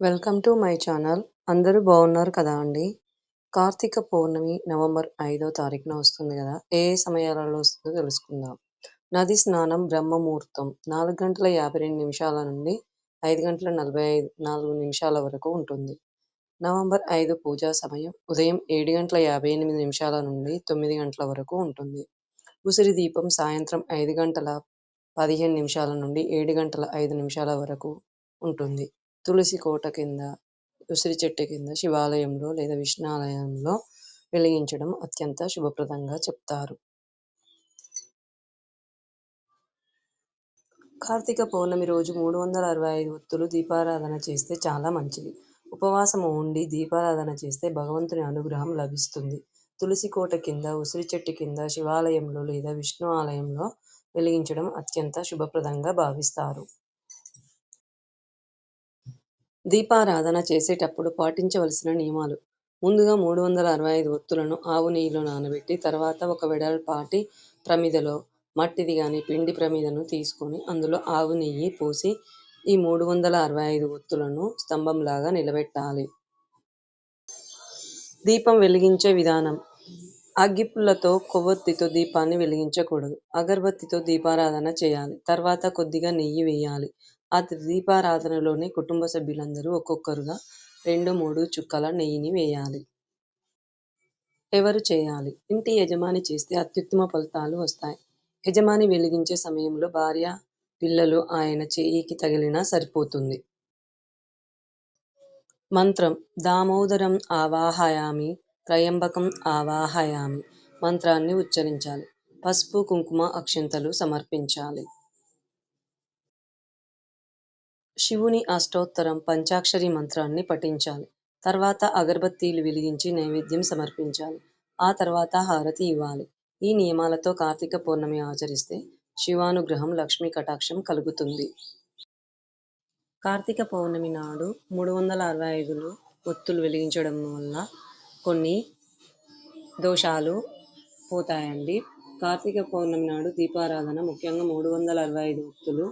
Welcome to my channel. అందరూ బాగున్నారు కదా అండి? కార్తీక పౌర్ణమి నవంబర్ ఐదో తారీఖున వస్తుంది కదా. ఏ సమయాలలో వస్తుందో తెలుసుకుందాం. నది స్నానం బ్రహ్మముహూర్తం. నాలుగు గంటల యాభై రెండు నిమిషాల నుండి ఐదు గంటల నలభై ఐదు నాలుగు నిమిషాల వరకు ఉంటుంది. నవంబర్ ఐదు పూజా సమయం. ఉదయం ఏడు గంటల యాభై ఎనిమిది నిమిషాల నుండి తొమ్మిది గంటల వరకు ఉంటుంది. ఉసిరి దీపం సాయంత్రం ఐదు గంటల పదిహేను నిమిషాల నుండి ఏడు గంటల ఐదు నిమిషాల వరకు ఉంటుంది. తులసి కోట కింద ఉసిరి చెట్టు కింద శివాలయంలో లేదా విష్ణాలయంలో వెలిగించడం అత్యంత శుభప్రదంగా చెప్తారు. కార్తీక పౌర్ణమి రోజు మూడు వందల అరవై ఐదు ఒత్తులు దీపారాధన చేస్తే చాలా మంచిది. ఉపవాసము ఉండి దీపారాధన చేస్తే భగవంతుని అనుగ్రహం లభిస్తుంది. తులసి కోట కింద ఉసిరి చెట్టు కింద శివాలయంలో లేదా విష్ణు ఆలయంలో వెలిగించడం అత్యంత శుభప్రదంగా భావిస్తారు. దీపారాధన చేసేటప్పుడు పాటించవలసిన నియమాలు. ముందుగా మూడు వందల అరవై ఐదు ఒత్తులను ఆవు నెయ్యిలో నానబెట్టి తర్వాత ఒక వెడల్పాటి ప్రమిదలో మట్టిది కానీ పిండి ప్రమిదను తీసుకొని అందులో ఆవు నెయ్యి పోసి ఈ మూడు వందల అరవై ఐదు ఒత్తులను స్తంభంలాగా నిలబెట్టాలి. దీపం వెలిగించే విధానం. అగ్గిపుల్లతో కొవ్వొత్తితో దీపాన్ని వెలిగించకూడదు. అగరబత్తితో దీపారాధన చేయాలి. తర్వాత కొద్దిగా నెయ్యి వేయాలి. ఆ దీపారాధనలోనే కుటుంబ సభ్యులందరూ ఒక్కొక్కరుగా రెండు మూడు చుక్కల నెయ్యిని వేయాలి. ఎవరు చేయాలి? ఇంటి యజమాని చేస్తే అత్యుత్తమ ఫలితాలు వస్తాయి. యజమాని వెలిగించే సమయంలో భార్య పిల్లలు ఆయన చేయికి తగిలినా సరిపోతుంది. మంత్రం దామోదరం ఆవాహయామి త్రయంబకం ఆవాహయామి మంత్రాన్ని ఉచ్చరించాలి. పసుపు కుంకుమ అక్షంతలు సమర్పించాలి. శివుని అష్టోత్తరం పంచాక్షరి మంత్రాన్ని పఠించాలి. తర్వాత అగరబత్తీలు వెలిగించి నైవేద్యం సమర్పించాలి. ఆ తర్వాత హారతి ఇవ్వాలి. ఈ నియమాలతో కార్తీక పౌర్ణమి ఆచరిస్తే శివానుగ్రహం లక్ష్మీ కటాక్షం కలుగుతుంది. కార్తీక పౌర్ణమి నాడు మూడు వందల అరవై ఐదులు ఒత్తులు వెలిగించడం వల్ల కొన్ని దోషాలు పోతాయండి. కార్తీక పౌర్ణమి నాడు దీపారాధన ముఖ్యంగా మూడు వందల అరవై ఐదు ఒత్తులు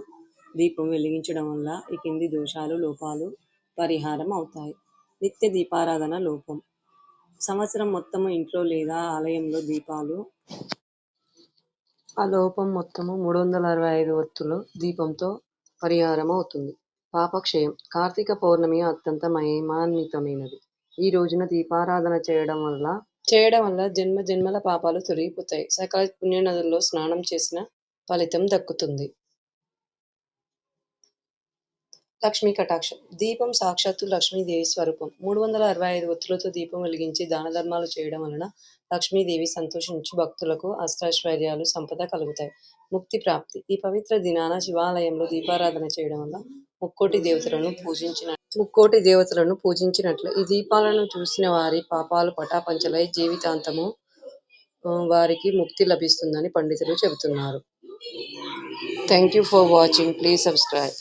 దీపం వెలిగించడం వల్ల ఈ కింది దోషాలు లోపాలు పరిహారం అవుతాయి. నిత్య దీపారాధన లోపం. సంవత్సరం మొత్తము ఇంట్లో లేదా ఆలయంలో దీపాలు ఆ లోపం మొత్తము మూడు వందల అరవై ఐదు ఒత్తులు దీపంతో పరిహారం అవుతుంది. పాపక్షయం. కార్తీక పౌర్ణమి అత్యంత మహిమాన్వితమైనది. ఈ రోజున దీపారాధన చేయడం వల్ల చేయడం వల్ల జన్మ జన్మల పాపాలు తొలగిపోతాయి. సకల పుణ్యనదుల్లో స్నానం చేసిన ఫలితం దక్కుతుంది. లక్ష్మీ కటాక్షం. దీపం సాక్షాత్తు లక్ష్మీదేవి స్వరూపం. మూడు వందల అరవై ఐదు ఒత్తులతో దీపం వెలిగించి దాన ధర్మాలు చేయడం వలన లక్ష్మీదేవి సంతోషించి భక్తులకు అష్టైశ్వర్యాలు సంపద కలుగుతాయి. ముక్తి ప్రాప్తి. ఈ పవిత్ర దినాన శివాలయంలో దీపారాధన చేయడం వల్ల ముక్కోటి దేవతలను పూజించిన ముక్కోటి దేవతలను పూజించినట్లు. ఈ దీపాలను చూసిన వారి పాపాలు పటాపంచలై జీవితాంతము వారికి ముక్తి లభిస్తుందని పండితులు చెబుతున్నారు. Thank you for watching. Please subscribe.